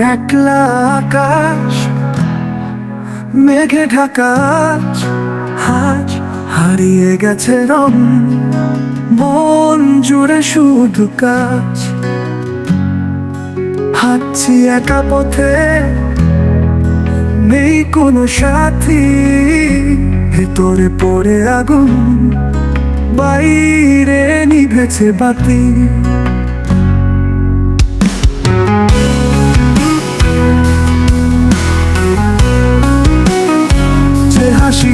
একলা আকাশ, মেঘে ঢাকা আজ হারিয়ে গেছে রং, মন জুড়ে শুধু কাজ। হাঁটছি একা পথে, নেই কোনো সাথী, ভেতরে পড়ে আগুন, বাইরে নিভেছে বাতি।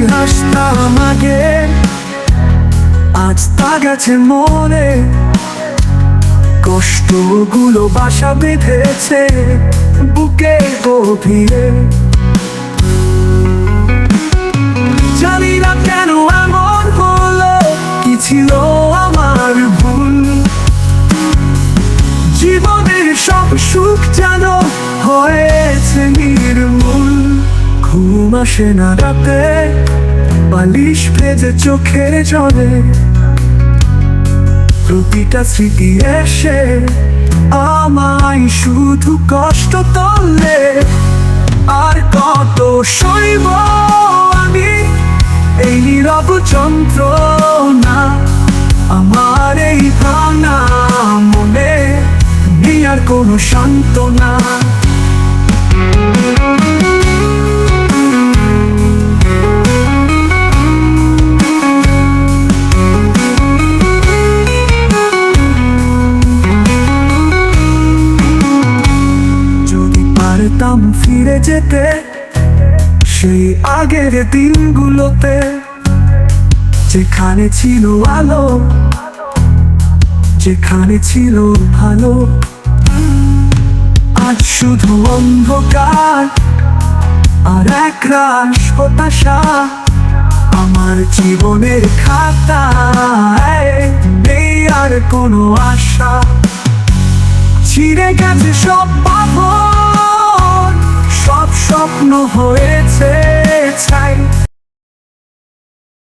হাসতাম আগে, আজ তা গেছে মনে। কষ্টগুলো বাসা বেঁধেছে, বুকে গভীরে। জানি না কেন এমন হলো, কি ছিল আমার ভুল। জীবনের সব সুখ যেন হয়েছে নির্মূল। ঘুম আসে না রাতে, বালিশ ভেজে চোখের জলে। প্রতিটা স্মৃতি এসে আমায় শুধু কষ্ট তোলে। আর কত সইব আমি এই নীরব যন্ত্রণা? আমার এই ভাঙা মনে নেই আর কোনো সান্ত্বনা। পারতাম ফিরে যেতে, সেই আগের দিনগুলোতে। যেখানে ছিল আলো, যেখানে ছিল ভালো। আজ শুধু অন্ধকার, আর এক রাস হতাশা। আমার জীবনের খাতায় নেই আর কোনো আশা। ছিঁড়ে গেছে সব পাথর স্বপ্ন হয়েছে।